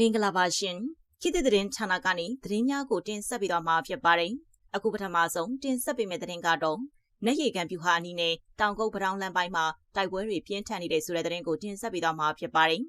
မင်္ဂလာပါရှင်ခေတ်သစ်သတင်းဌာနကနေသတင်းများကိုတင်ဆက်ပေးသွားမှာဖြစ်ပါတယ်အခုပထမဆုံးတင်ဆက်ပေးမယ့်သတင်းကတော့နေရီကန်ပြူဟာအနီးနဲ့တောင်ကုတ်ပထောင်လမ်းပိုင်းမှာတိုက်ပွဲတွေပြင်းထန်နေတဲ့ဆိုတဲ့သတင်းကိုတင်ဆက်ပေးသွားမှာဖြစ်ပါတယ်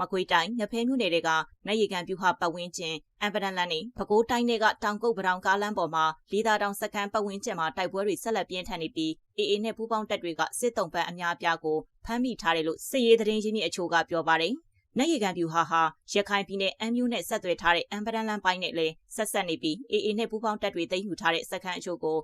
မကွေးတိုင်းငဖဲမြို့နယ်တွေကနေရီကန်ပြူဟာပတ်ဝန်းကျင်အမ်ပဒန်လန်နဲ့ပဲခူးတိုင်းတွေကတောင်ကုတ်ပထောင်ကားလမ်းပေါ်မှာလေးသာတောင်စခန်းပတ်ဝန်းကျင်မှာတိုက်ပွဲတွေဆက်လက်ပြင်းထန်နေပြီးအေအေနဲ့ပူးပေါင်းတပ်တွေကစစ်တုံးပန်းအများအပြားကိုဖမ်းမိထားတယ်လို့စစ်ရေးသတင်းရင်းမြစ်အချို့ကပြောပါတယ်။ နိုင်ရီကန်ပြူဟာဟာရခိုင်ပြည်နယ်အမ်းမြို့နဲ့ဆက်သွယ်ထားတဲ့အမ်ပဒန်လန်ပိုင်းနဲ့လည်းဆက်ဆက်နေပြီးအေအေနဲ့ပူးပေါင်းတပ်တွေသိမ်းယူထားတဲ့စခန်းအချို့ကို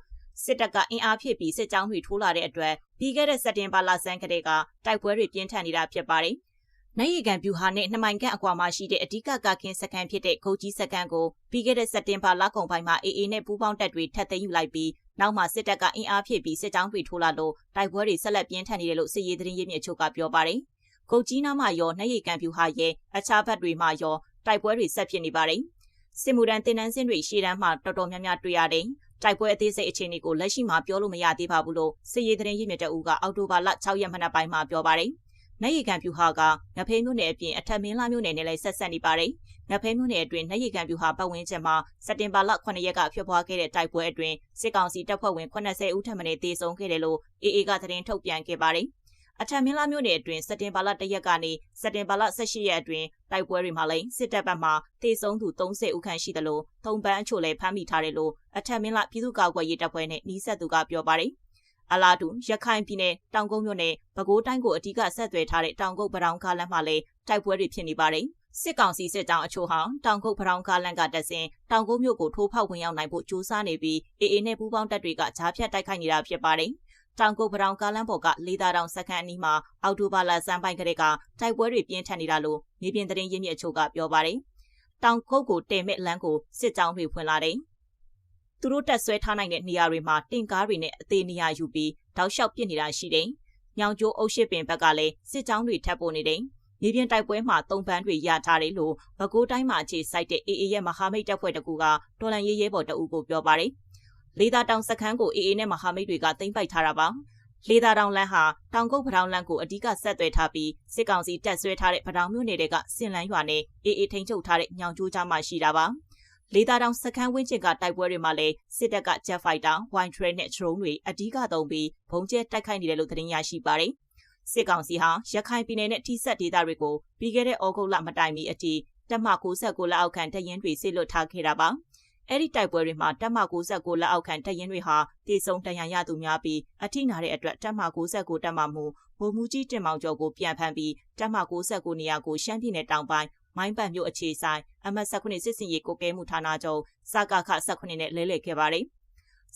စစ်တပ်ကအင်အားဖြည့်ပြီးစစ်ကြောင်းတွေထိုးလာတဲ့အတွက်ပြီးခဲ့တဲ့စက်တင်ဘာလဆန်းကတည်းကတိုက်ပွဲတွေပြင်းထန်နေတာဖြစ်ပါတယ်။နိုင်ရီကန်ပြူဟာနဲ့နှမိုင်ခန့်အကွာမှာရှိတဲ့အဓိကကကင်းစခန်းဖြစ်တဲ့ဂုတ်ကြီးစခန်းကိုပြီးခဲ့တဲ့စက်တင်ဘာလကုန်ပိုင်းမှာအေအေနဲ့ပူးပေါင်းတပ်တွေထပ်သိမ်းယူလိုက်ပြီးနောက်မှစစ်တပ်ကအင်အားဖြည့်ပြီးစစ်ကြောင်းတွေထိုးလာလို့တိုက်ပွဲတွေဆက်လက်ပြင်းထန်နေတယ်လို့စစ်ရေးသတင်းရင်းမြစ်ချုပ်ကပြောပါတယ်။ ဂုတ်ကြီးနားမှာရောနှရိတ်ကန်ပြူဟာရဲ့အခြားဘက်တွေမှာရောတိုက်ပွဲတွေဆက်ဖြစ်နေပါတယ်။စစ်မှုထမ်းတင်နန်းစင်းတွေရှေ့တန်းမှာတော်တော်များများတွေ့ရတယ်။တိုက်ပွဲအသေးစိတ်အခြေအနေကိုလက်ရှိမှာပြောလို့မရသေးပါဘူးလို့စစ်ရေးသတင်းရင်းမြစ်တအူကအောက်တိုဘာလ6ရက်မနက်ပိုင်းမှာပြောပါတယ်။နိုင်ရီကန်ပြူဟာကငဖဲမြို့နယ်အပြင်အထက်မင်းလာမြို့နယ်နဲ့လည်းဆက်ဆက်နေပါတယ်။ငဖဲမြို့နယ်အတွင်းနိုင်ရီကန်ပြူဟာပတ်ဝန်းကျင်မှာစက်တင်ဘာလ9ရက်ကဖြစ်ပွားခဲ့တဲ့တိုက်ပွဲအတွင်းစစ်ကောင်စီတပ်ဖွဲ့ဝင်80ဦးထပ်မံတေဆုံးခဲ့တယ်လို့အေအေကသတင်းထုတ်ပြန်ခဲ့ပါတယ်။ အထက်မင်းလာမြို့နယ်အတွင်းစက်တင်ဘာလ1ရက်ကနေစက်တင်ဘာလ18ရက်အတွင်းတိုက်ပွဲတွေမှာလည်းစစ်တပ်ဘက်မှတေဆုံးသူ30ဦးခန့်ရှိတယ်လို့ထုံပန်းအချို့လည်းဖမ်းမိထားတယ်လို့အထက်မင်းလာပြည်သူ့ကာကွယ်ရေးတပ်ဖွဲ့နဲ့နှီးဆက်သူကပြောပါတယ်။အလားတူရခိုင်ပြည်နယ်တောင်ကုန်းမြို့နယ်ပဲခူးတိုင်းကိုအဓိကဆက်သွယ်ထားတဲ့တောင်ကုတ်ပထောင်ကားလမ်းမှာလည်းတိုက်ပွဲတွေဖြစ်နေပါတယ်။စစ်ကောင်စီစစ်ကြောင်းအချို့ဟာတောင်ကုတ်ပထောင်ကားလမ်းကတက်စဉ်တောင်ကုန်းမြို့ကိုထိုးဖောက်ဝင်ရောက်နိုင်ဖို့ကြိုးစားနေပြီးအေအေနဲ့ပူးပေါင်းတပ်တွေကဂျားဖြတ်တိုက်ခိုက်နေတာဖြစ်ပါတယ်။ တောင်ကုတ်ပထောင်ကားလမ်းပေါ်ကလေးသားတောင်စခန်းအနီးမှာအော်တိုဘာလာစမ်းပိုင်းကလေးကတိုက်ပွဲတွေပြင်းထန်နေတာလို့မြေပြင်သတင်းရင်းမြစ်အချို့ကပြောပါတယ်။တောင်ကုတ်ကိုတဲမဲ့လမ်းကိုစစ်ကြောင်းတွေဖွင့်လာတယ်။သူတို့တက်ဆွဲထားနိုင်တဲ့နေရာတွေမှာတင်ကားတွေနဲ့အသေးနေရာယူပြီးတောက်လျှောက်ပစ်နေတာရှိတယ်။ညောင်ကျိုးအုပ်ရှိပင်ဘက်ကလည်းစစ်ကြောင်းတွေထပ်ပေါ်နေတယ်။မြေပြင်တိုက်ပွဲမှာသုံးပန်းတွေရထားတယ်လို့ပဲခူးတိုင်းမှာအခြေစိုက်တဲ့ AA ရဲ့မဟာမိတ်တပ်ဖွဲ့တကူကတော်လန်ရေးရဲဘော်တအူကိုပြောပါတယ်။ လေသာတောင်စခန်းကို AA နဲ့မဟာမိတ်တွေကသိမ်းပိုက်ထားတာပါ။လေသာတောင်လမ်းဟာတောင်ကုတ်ပထောင်လမ်းကိုအဓိကဆက်သွယ်ထားပြီးစစ်ကောင်စီတပ်ဆွဲထားတဲ့ပထောင်မြို့နယ်တွေကစင်လန်းရွာနဲ့အေအေထိန်ချုပ်ထားတဲ့ညောင်ကျိုးကြားမှာရှိတာပါ။လေတာတောင်စခန်းဝင်းကျင်ကတိုက်ပွဲတွေမှာလည်းစစ်တပ်က Jet Fighter, Wine Train နဲ့ Drone တွေအဓိကသုံးပြီးဘုံကျဲတိုက်ခိုက်နေတယ်လို့သတင်းရရှိပါတယ်။စစ်ကောင်စီဟာရခိုင်ပြည်နယ်နဲ့ထိစပ်ဒေသတွေကိုပြီးခဲ့တဲ့ဩဂုတ်လမတိုင်မီအထိတပ်မ69လက်အောက်ခံတပ်ရင်းတွေဆေလွတ်ထားခဲ့တာပါ။ အဲ့ဒီတိုက်ပွဲတွေမှာတပ်မ69လက်အောက်ခံတပ်ရင်းတွေဟာတေဆုံတန်ရန်ရသူများပြီးအထိနာတဲ့အတွက်တပ်မ69တပ်မမှုဗိုလ်မှူးကြီးတင်မောင်ကျော်ကိုပြန်ဖမ်းပြီးတပ်မ69နေရာကိုရှမ်းပြည်နယ်တောင်ပိုင်းမိုင်းပန်မြို့အခြေဆိုင်အမတ်19 စစ်စင်ရေးကိုကဲမှုဌာနချုပ်စကခ19နဲ့လဲလှယ်ခဲ့ပါတယ်။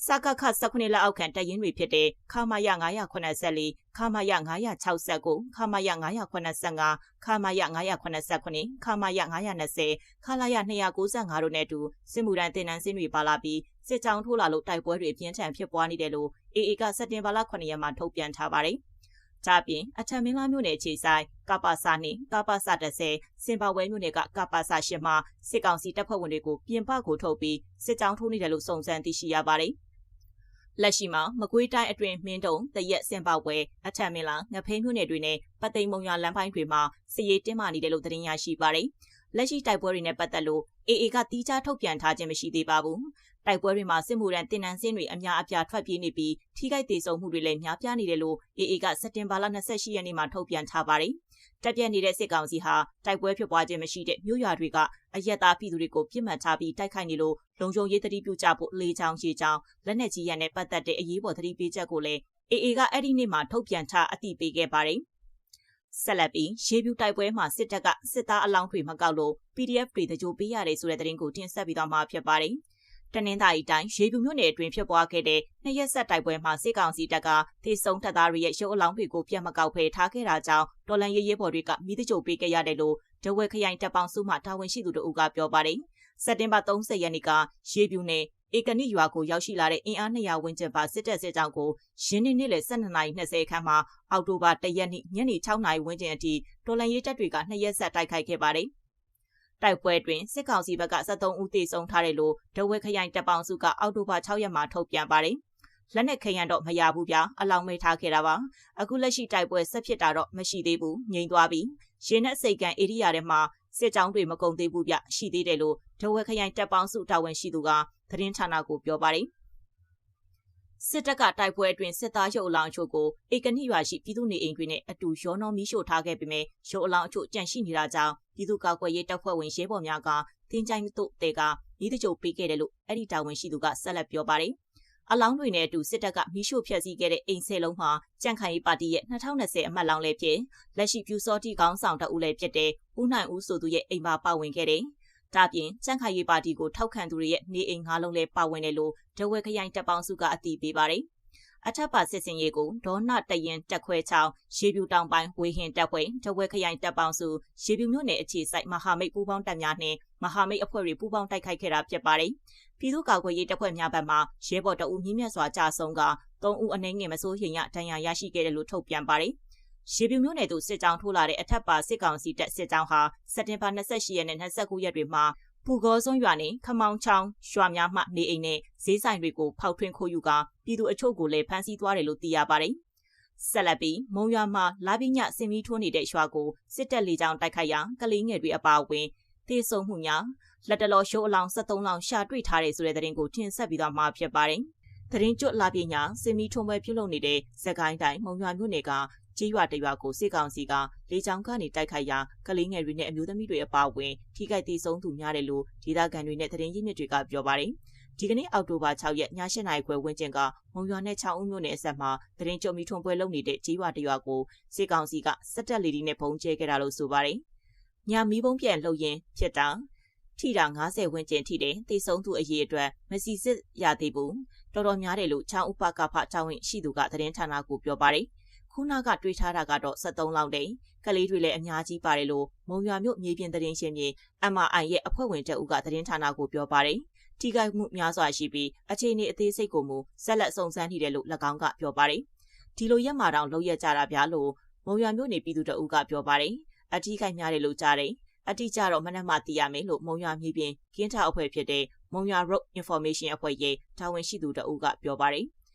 စကခ19လက်အောက်ခံတပ်ရင်းတွေဖြစ်တဲ့ခမာယ984ခမာယ969ခမာယ985ခမာယ989ခမာယ920ခလာယ295တို့နဲ့အတူစစ်မှုထမ်းတင်နန်းစင်းတွေပါလာပြီးစစ်ကြောင်းထိုးလာလို့တိုက်ပွဲတွေပြင်းထန်ဖြစ်ပွားနေတယ်လို့ AA ကစက်တင်ဘာလ9ရက်မှာထုတ်ပြန်ထားပါတယ်။။ဒါပြင်အထက်မင်းလာမြို့နယ်ခြေဆိုင်ကပ္ပစာနှင့်ကပ္ပစာ30စင်ပါဝဲမြို့နယ်ကကပ္ပစာရှစ်မှာစစ်ကောင်စီတပ်ဖွဲ့ဝင်တွေကိုပြင်ပကိုထုတ်ပြီးစစ်ကြောင်းထိုးနေတယ်လို့စုံစမ်းသိရှိရပါတယ်။ လက်ရှိမှာမကွေးတိုင်းအတွင်းမင်းတုံတရက်စင်ပါဝဲအထက်မင်းလာငဖိန်းမြို့နယ်တွေနဲ့ပသိမ်မုံရွာလမ်းပိုင်းတွေမှာစစ်ရေးတင်းမာနေတယ်လို့သတင်းရရှိပါတယ်။လက်ရှိတိုက်ပွဲတွေနဲ့ပတ်သက်လို့ AA ကတီးခြားထုတ်ပြန်ထားခြင်းမရှိသေးပါဘူး တိုက်ပွဲတွေမှာစစ်မှုရန်တင်နန်းစင်းတွေအများအပြားထွက်ပြေးနေပြီးထိခိုက်ဒေဆုံးမှုတွေလည်းများပြားနေတယ်လို့ AA ကစက်တင်ဘာလ28ရက်နေ့မှာထုတ်ပြန်ထားပါတယ်။တက်ပြက်နေတဲ့စစ်ကောင်စီဟာတိုက်ပွဲဖြစ်ပွားခြင်းမရှိတဲ့မြို့ရွာတွေကအရက်သားပြည်သူတွေကိုပြစ်မှတ်ထားပြီးတိုက်ခိုက်နေလို့လုံခြုံရေးတတိပြုကြဖို့လေးချောင်းရေချောင်းလက်နက်ကြီးရန်နဲ့ပတ်သက်တဲ့အရေးပေါ်သတိပေးချက်ကိုလည်း AA ကအဲ့ဒီနေ့မှာထုတ်ပြန်ထားအသိပေးခဲ့ပါတယ်။ဆက်လက်ပြီးရေပြူတိုက်ပွဲမှာစစ်တပ်ကစစ်သားအလောင်းတွေမကောက်လို့ PDF တွေတကြိုပေးရတယ်ဆိုတဲ့သတင်းကိုတင်ဆက်ပြီးတော့မှာဖြစ်ပါတယ်။ တနင်္သာရီတိုင်းရေပြူမြို့နယ်အတွင်းဖြစ်ပွားခဲ့တဲ့နှစ်ရက်ဆက်တိုက်ပွဲမှာစစ်ကောင်စီတပ်ကသေဆုံးတပ်သားတွေရဲ့ရုပ်အလောင်းတွေကိုပြတ်မကောက်ဖယ်ထားခဲ့တာကြောင့်တော်လန်ရေးရဲဘော်တွေကမိသကြိုပေးခဲ့ရတယ်လို့ဒဝဲခရိုင်တပ်ပေါင်းစုမှတာဝန်ရှိသူတို့ကပြောပါတယ်။စက်တင်ဘာ30ရက်နေ့ကရေပြူနယ်ဧကနိရွာကိုရောက်ရှိလာတဲ့အင်အား200ဝန်းကျင်ပါစစ်တပ်စစ်ကြောင်းကိုရင်းနှီးနေ့လယ်12:20ခန်းမှာအောက်တိုဘာ1ရက်နေ့ညနေ6:00ဝန်းကျင်အထိတော်လန်ရေးတပ်တွေကနှစ်ရက်ဆက်တိုက်ခိုက်ခဲ့ပါတယ်။ တိုက်ပွဲတွင်စစ်ကောင်စီဘက်က73ဦးသေဆုံးထားတယ်လို့ဒဝဲခရိုင်တပ်ပေါင်းစုကအောက်တိုဘာ6ရက်မှာထုတ်ပြန်ပါတယ်။လက်နက်ခရံတော့မရဘူးဗျာအလောင်းမေးထားခဲ့တာပါအခုလက်ရှိတိုက်ပွဲဆက်ဖြစ်တာတော့မရှိသေးဘူးငြိမ်သွားပြီရင်းနဲ့စိတ်ကန်ဧရိယာထဲမှာစစ်ကြောင်းတွေမကုန်သေးဘူးဗျရှိသေးတယ်လို့ဒဝဲခရိုင်တပ်ပေါင်းစုတာဝန်ရှိသူကသတင်းဌာနကိုပြောပါတယ် စစ်တပ်ကတိုက်ပွဲအတွင်းစစ်သားရုပ်အလောင်းအချို့ကိုဧကနိရွာရှိပြည်သူနေအိမ်တွေနဲ့အတူရောနှောမီးရှို့ထားခဲ့ပေမဲ့ရုပ်အလောင်းအချို့ကြန့်ရှိနေတာကြောင့်ပြည်သူ့ကာကွယ်ရေးတပ်ဖွဲ့ဝင်ရဲဘော်များကတင်းကြိုင်တို့တဲကဤတကြိုပေးခဲ့တယ်လို့အဲ့ဒီတာဝန်ရှိသူကဆက်လက်ပြောပါတယ်။အလောင်းတွေနဲ့အတူစစ်တပ်ကမီးရှို့ဖျက်ဆီးခဲ့တဲ့အိမ်ဆယ်လုံးမှာကြန့်ခိုင်ရေးပါတီရဲ့2020အမှတ်လောင်းလေးဖြစ်လက်ရှိပြူစောတိကောင်းဆောင်တအုပ်လည်းဖြစ်တဲ့ဦးနိုင်ဦးဆိုသူရဲ့အိမ်မှာပါဝင်ခဲ့တယ်။ ဒါပြင်ကြန့်ခိုင်ရေးပါတီကိုထောက်ခံသူတွေရဲ့နေအိမ်ငါးလုံးလည်းပါဝင်တယ်လို့ဒဝဲခရိုင်တပ်ပေါင်းစုကအတည်ပြုပါတယ်။အထက်ပါစစ်စင်ရေးကိုဒေါနတရင်တက်ခွဲချောင်းရေပြူတောင်ပိုင်းဝေဟင်တပ်ဖွဲ့တဝဲခရိုင်တပ်ပေါင်းစုရေပြူမြို့နယ်အခြေစိုက်မဟာမိတ်ပူးပေါင်းတပ်များနှင့်မဟာမိတ်အဖွဲ့တွေပူးပေါင်းတိုက်ခိုက်ခဲ့တာဖြစ်ပါတယ်။ပြည်သူ့ကာကွယ်ရေးတပ်ဖွဲ့များဘက်မှရဲဘော်တအုပ်မြင့်မြတ်စွာကြာဆုံးက၃ဦးအနှဲငယ်မစိုးရင်ရဒဏ်ရာရရှိခဲ့တယ်လို့ထုတ်ပြန်ပါတယ်။ ရေပြူမြို့နယ်သို့စစ်ကြောင်းထိုးလာတဲ့အထက်ပါစစ်ကောင်စီတပ်စစ်ကြောင်းဟာစက်တင်ဘာ28ရက်နဲ့29ရက်တွေမှာပူကောစွန်းရွာနဲ့ခမောင်ချောင်းရွာများမှနေအိမ်နဲ့ဈေးဆိုင်တွေကိုဖောက်ထွင်းခိုးယူကာပြည်သူအချို့ကိုလည်းဖမ်းဆီးသွားတယ်လို့သိရပါတယ်။ဆက်လက်ပြီးမုံရွာမှာလာပြီးညစင်မီထိုးနေတဲ့ရွာကိုစစ်တပ်လေကြောင်းတိုက်ခိုက်ရာကလေးငယ်တွေအပါအဝင်တေဆုံမှုများလက်တလောရှိုးအလောင်း73လောင်းရှာတွေ့ထားတယ်ဆိုတဲ့သတင်းကိုတင်ဆက်ပြီးတော့မှာဖြစ်ပါတယ်။သတင်းကျွတ်လာပြညာစင်မီထုံပွဲပြုလုပ်နေတဲ့ဇက်ကိုင်းတိုင်းမုံရွာမြို့နယ်က ကြေးရွာတရွာကိုစစ်ကောင်စီကလေကြောင်းကနေတိုက်ခိုက်ရာကလေးငယ်တွေနဲ့အမျိုးသမီးတွေအပါအဝင်ထိခိုက်ဒေဆုံးသူများတယ်လို့ဒေသခံတွေနဲ့သတင်းရင်းမြစ်တွေကပြောပါတယ်။ဒီကနေ့အောက်တိုဘာ6ရက်ည7:00နာရီခွဲဝန်းကျင်ကမုံရွာနဲ့6ဦးမြို့နယ်အဆက်မှာသတင်းကြုံပြီးထွန်ပွဲလုပ်နေတဲ့ကြေးရွာတရွာကိုစစ်ကောင်စီကစက်တက်လီဒီနဲ့ပုံကျဲခဲ့တာလို့ဆိုပါတယ်။ညမီးပုံးပြန်လှုပ်ရင်ဖြစ်တာထိတာ90ဝန်းကျင်ထိတယ်တေဆုံးသူအရေးအတွက်မစီစစ်ရသေးဘူးတော်တော်များတယ်လို့ချောင်းဥပကဖတာဝန်ရှိသူကသတင်းဌာနကိုပြောပါတယ် ခုနကတွေးထားတာကတော့73လောက်တိန်ကလေးတွေလည်းအများကြီးပါတယ်လို့မုံရွာမြို့မြေပြင်သတင်းရှင်မြေ MRI ရဲ့အဖွဲ့ဝင်တအုပ်ကသတင်းဌာနကိုပြောပါတယ်။ထိခိုက်မှုများစွာရှိပြီးအခြေအနေအသေးစိတ်ကိုမူဆက်လက်စုံစမ်းနေတယ်လို့၎င်းကပြောပါတယ်။ဒီလိုရက်မာတောင်လောက်ရကြတာဗျာလို့မုံရွာမြို့နေပြည်သူတအုပ်ကပြောပါတယ်။အထီးခိုက်များတယ်လို့ကြားတယ်။အတိကျတော့မနက်မှသိရမယ်လို့မုံရွာမြေပြင်ကင်းထအဖွဲ့ဖြစ်တဲ့မုံရွာ Road Information အဖွဲ့ရဲ့တာဝန်ရှိသူတအုပ်ကပြောပါတယ်။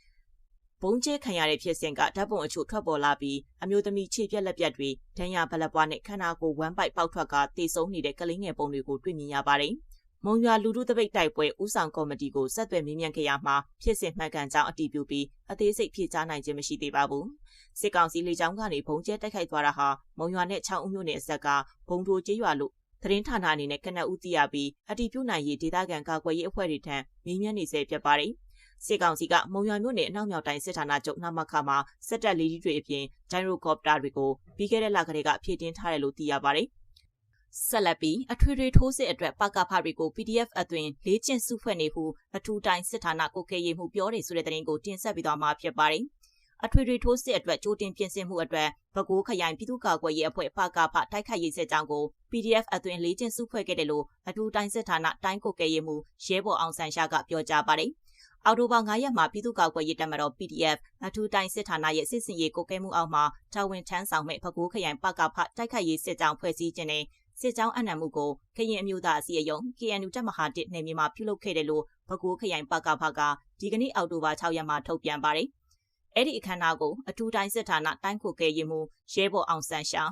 ဘုံကျဲခံရတဲ့ဖြစ်စဉ်ကဓာတ်ပုံအချို့ထွက်ပေါ်လာပြီးအမျိုးသမီးခြေပြက်လက်ပြက်တွေဒဏ်ရာဗလက်ပွားနဲ့ခန္ဓာကိုယ်ဝမ်းပိုက်ပေါက်ထွက်ကတေဆုံးနေတဲ့ကလေးငယ်ပုံတွေကိုတွေ့မြင်ရပါတယ်။မုံရွာလူထုတပိတ်တိုက်ပွဲဥဆောင်ကော်မတီကိုဆက်သွယ်မေးမြန်းခဲ့ရမှာဖြစ်စဉ်မှန်ကန်ကြောင်းအတည်ပြုပြီးအသေးစိတ်ဖြေကြားနိုင်ခြင်းမရှိသေးပါဘူး။စစ်ကောင်စီလေကြောင်းကနေဘုံကျဲတိုက်ခိုက်သွားတာဟာမုံရွာနဲ့6ဦးမြို့နယ်အဆက်ကဘုံတိုကျေးရွာလို့သတင်းဌာနအနေနဲ့ကနအူးသိရပြီးအတည်ပြုနိုင်ရေးဒေသခံကာကွယ်ရေးအဖွဲ့တွေထံမေးမြန်းနေဆဲဖြစ်ပါတယ်။ စစ်ကောင်စီကမုံရွာမြို့နယ်အနောက်မြောက်တိုင်းစစ်ဌာနချုပ်နမခမှာစစ်တပ်လေးကြီးတွေအပြင်ဒိုင်ရိုကော်ပတာတွေကိုပြီးခဲ့တဲ့လကတည်းကဖြည့်တင်းထားတယ်လို့သိရပါတယ်။ဆက်လက်ပြီးအထွေထွေထိုးစစ်အတွက်ပကဖတွေကို PDF အသွင်လေးကျင့်စုဖွဲ့နေဟုအထူးတိုင်းစစ်ဌာနကိုကဲရေးမှုပြောတယ်ဆိုတဲ့သတင်းကိုတင်ဆက်ပြီးတော့မှာဖြစ်ပါတယ်။အထွေထွေထိုးစစ်အတွက်ကြိုတင်ပြင်ဆင်မှုအတွက်ဗကိုးခရိုင်ပြည်သူ့ကာကွယ်ရေးအဖွဲ့ပကဖတိုက်ခိုက်ရေးစစ်ကြောင်းကို PDF အသွင်လေးကျင့်စုဖွဲ့ခဲ့တယ်လို့အထူးတိုင်းစစ်ဌာနတိုင်းကိုကဲရေးမှုရဲဘော်အောင်ဆန်းရှာကပြောကြားပါတယ်။ အော်တိုဘာ9ရက်မှာပြည်သူ့ကာကွယ်ရေးတပ်မတော် PDF အထူးတိုင်းစစ်ဌာနရဲ့စစ်စင်ရေးကိုကဲမှုအောက်မှာတာဝန်ထမ်းဆောင်မဲ့ဖကူခရိုင်ပကဖတိုက်ခိုက်ရေးစစ်ကြောင်းဖွဲ့စည်းခြင်းနဲ့စစ်ကြောင်းအနံမှုကိုခရင်အမျိုးသားအစည်းအရုံး KNU တပ်မဟာတစ်နယ်မြေမှာပြုလုပ်ခဲ့တယ်လို့ဖကူခရိုင်ပကဖကဒီကနေ့အောက်တိုဘာ6ရက်မှာထုတ်ပြန်ပါတယ်။အဲ့ဒီအခမ်းအနားကိုအထူးတိုင်းစစ်ဌာနတိုင်းခုကဲရေးမှုရဲဘော်အောင်ဆန်းရှာ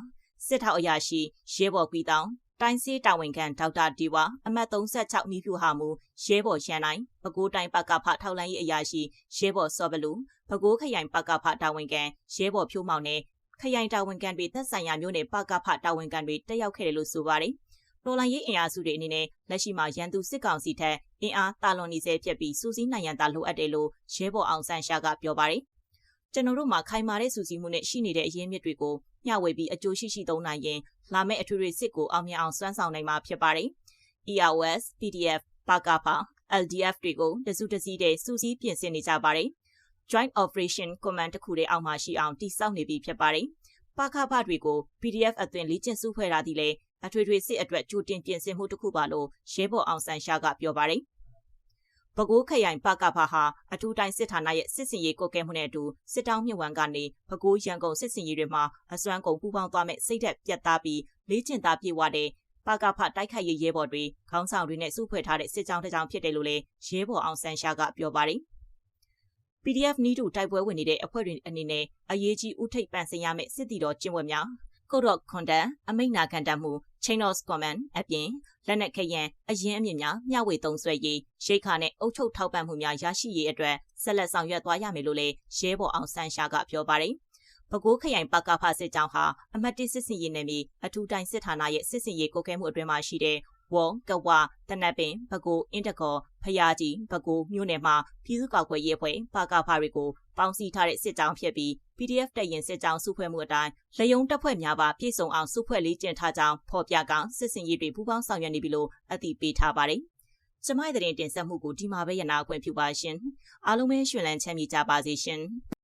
စစ်ထောက်အရာရှိရဲဘော်ကွီတောင် တိုင်းစီတာဝန်ခံဒေါက်တာဒီဝါအမှတ်36နီးဖြူဟာမူရဲဘော်ရှန်နိုင်ပဲခူးတိုင်းပကဖထောက်လန်းရေးအရာရှိရဲဘော်စောဘလူပဲခူးခရိုင်ပကဖတာဝန်ခံရဲဘော်ဖြိုးမောင်နဲ့ခရိုင်တာဝန်ခံတွေသက်ဆိုင်ရာမျိုးနဲ့ပကဖတာဝန်ခံတွေတက်ရောက်ခဲ့တယ်လို့ဆိုပါတယ်။တော်လိုင်းရေးအင်အားစုတွေအနေနဲ့လက်ရှိမှာရန်သူစစ်ကောင်စီထက်အင်အားတာလွန်နေစေဖြစ်ပြီးစူးစီးနိုင်ရန်သာလိုအပ်တယ်လို့ရဲဘော်အောင်ဆန်းရှာကပြောပါတယ်။ကျွန်တော်တို့မှာခိုင်မာတဲ့စူးစီးမှုနဲ့ရှိနေတဲ့အရင်းမြစ်တွေကို မျှဝေပြီးအကျိုးရှိရှိသုံးနိုင်ရင်လာမယ့်အထွေထွေစစ်ကိုအောင်မြင်အောင်စွမ်းဆောင်နိုင်မှာဖြစ်ပါတယ်။ EROS, PDF, PAKAPA, LDF တွေကိုတစုတစည်းတည်းစူးစီးပြင်ဆင်နေကြပါတယ်။ Joint Operation Command တစ်ခုတည်းအောက်မှာရှိအောင်တည်ဆောက်နေပြီဖြစ်ပါတယ်။ပကဖတွေကို PDF အသွင်လေ့ကျင့်စုဖွဲ့တာဒီလေအထွေထွေစစ်အတွက်ကြိုတင်ပြင်ဆင်မှုတစ်ခုပါလို့ရဲဘော်အောင်ဆန်းရှာကပြောပါတယ်။ ပဲခူးခရိုင်ပကဖဟာအထူးတိုင်းစစ်ဌာနရဲ့စစ်စင်ရေးကိုကဲမှုနဲ့အတူစစ်တောင်းမြဝန်းကနေပဲခူးရန်ကုန်စစ်စင်ရေးတွေမှာအစွမ်းကုန်ပူးပေါင်းသွားမဲ့စိတ်သက်ပြတ်သားပြီးလေးကျင်သားပြေဝတဲ့ပကဖတိုက်ခိုက်ရေးရဲဘော်တွေခေါင်းဆောင်တွေနဲ့စုဖွဲ့ထားတဲ့စစ်ကြောင်းတစ်ကြောင်းဖြစ်တယ်လို့လည်းရဲဘော်အောင်ဆန်းရှာကပြောပါတယ်။ PDF နီးတူတိုက်ပွဲဝင်နေတဲ့အဖွဲ့တွေအနေနဲ့အရေးကြီးဥထိပ်ပန်ဆင်ရမယ့်စစ်တီတော်ကျင့်ဝတ်များ Code of Conduct အမိန့်နာခံတတ်မှု Chain of Command အပြင် လက်နက်ခဲယံအရင်အမြင့်များမျှဝေသုံးစွဲရေးရိတ်ခါနဲ့အုပ်ချုပ်ထောက်ပံ့မှုများရရှိရေးအတွက်ဆက်လက်ဆောင်ရွက်သွားရမယ်လို့လည်းရဲဘော်အောင်ဆန်းရှာကပြောပါတယ်။ပဲခူးခရိုင်ပကဖစစ်ကြောင်းဟာအမတ်တစ်စစ်စင်ရေးနယ်မြေအထူးတိုင်းစစ်ဌာနရဲ့စစ်စင်ရေးကိုကဲမှုအတွင်းမှာရှိတဲ့ ဝေါ်ကဝတနက်ပင်ဘကိုအင်တကောဖျားကြီးဘကိုမြို့နယ်မှာပြည်သူ့ကောက်ွယ်ရေးအဖွဲ့ပကဖတွေကိုပေါင်းစည်းထားတဲ့စစ်ကြောင်းဖြစ်ပြီး PDF တပ်ရင်စစ်ကြောင်းစုဖွဲ့မှုအတိုင်းလယုံတပ်ဖွဲ့များပါပြည့်စုံအောင်စုဖွဲ့လေးကျင့်ထားကြောင်းဖော်ပြကောင်စစ်စင်ရေးတွေပူးပေါင်းဆောင်ရွက်နေပြီလို့အသိပေးထားပါတယ်။ကျမရဲ့တင်ဆက်မှုကိုဒီမှာပဲရနာခွင့်ပြုပါရှင်။အားလုံးပဲရှင်လန်းချမ်းမြေကြပါစေရှင်။